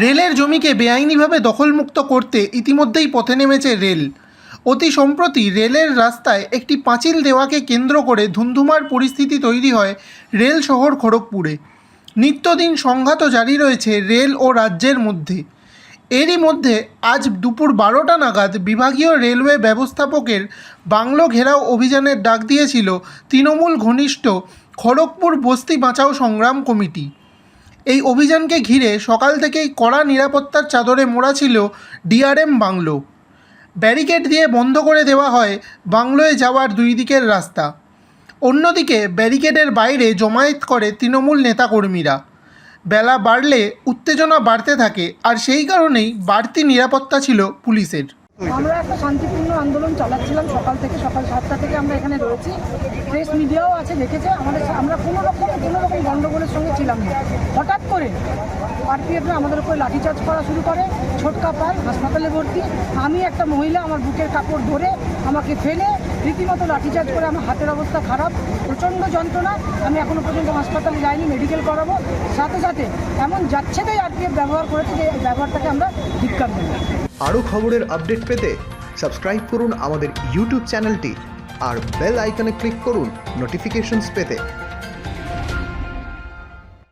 রেলের জমিকে বেআইনিভাবে দখলমুক্ত করতে ইতিমধ্যেই পথে নেমেছে রেল। অতি সম্প্রতি রেলের রাস্তায় একটি পাঁচিল দেওয়াকে কেন্দ্র করে ধুন্ধুমার পরিস্থিতি তৈরি হয় রেল শহর খড়গপুরে। নিত্যদিন সংঘাত জারি রয়েছে রেল ও রাজ্যের মধ্যে। এরই মধ্যে আজ দুপুর বারোটা নাগাদ বিভাগীয় রেলওয়ে ব্যবস্থাপকের বাংলো ঘেরাও অভিযানের ডাক দিয়েছিল তৃণমূল ঘনিষ্ঠ খড়গপুর বস্তি বাঁচাও সংগ্রাম কমিটি। এই অভিযানকে ঘিরে সকাল থেকেই কড়া নিরাপত্তার চাদরে মোড়া ছিল ডিআরএম বাংলো। ব্যারিকেড দিয়ে বন্ধ করে দেওয়া হয় বাংলোয় যাওয়ার দুই দিকের রাস্তা। অন্যদিকে ব্যারিকেডের বাইরে জমায়েত করে তৃণমূল নেতাকর্মীরা। বেলা বাড়লে উত্তেজনা বাড়তে থাকে, আর সেই কারণেই বাড়তি নিরাপত্তা ছিল পুলিশের। আমরা একটা শান্তিপূর্ণ আন্দোলন চালাচ্ছিলাম সকাল থেকে, সকাল সাতটা থেকে আমরা এখানে রয়েছি। প্রেস মিডিয়াও আছে, দেখেছে। আমাদের আমরা কোনো রকম কোনো রকম গণ্ডগোলের সঙ্গে ছিলাম না। হঠাৎ করে আরপিএফরা আমাদের উপরে লাঠিচার্জ করা শুরু করে, ছোটকা পায়, হাসপাতালে ভর্তি। আমি একটা মহিলা আমার বুকের কাপড় ধরে আমাকে ফেলে রীতিমতো লাঠিচার্জ করে আমার হাতের অবস্থা খারাপ, প্রচণ্ড যন্ত্রণা। আমি এখনও পর্যন্ত হাসপাতালে যাইনি মেডিকেল করাবো। সাথে সাথে এমন যাচ্ছেটাই আরপিএফ ব্যবহার করেছে যে ব্যবহারটাকে আমরা ধিক্কার দেব। আরও খবরের আপডেট পেতে সাবস্ক্রাইব করুন আমাদের ইউটিউব চ্যানেলটি আর বেল আইকনে ক্লিক করুন নোটিফিকেশনস পেতে।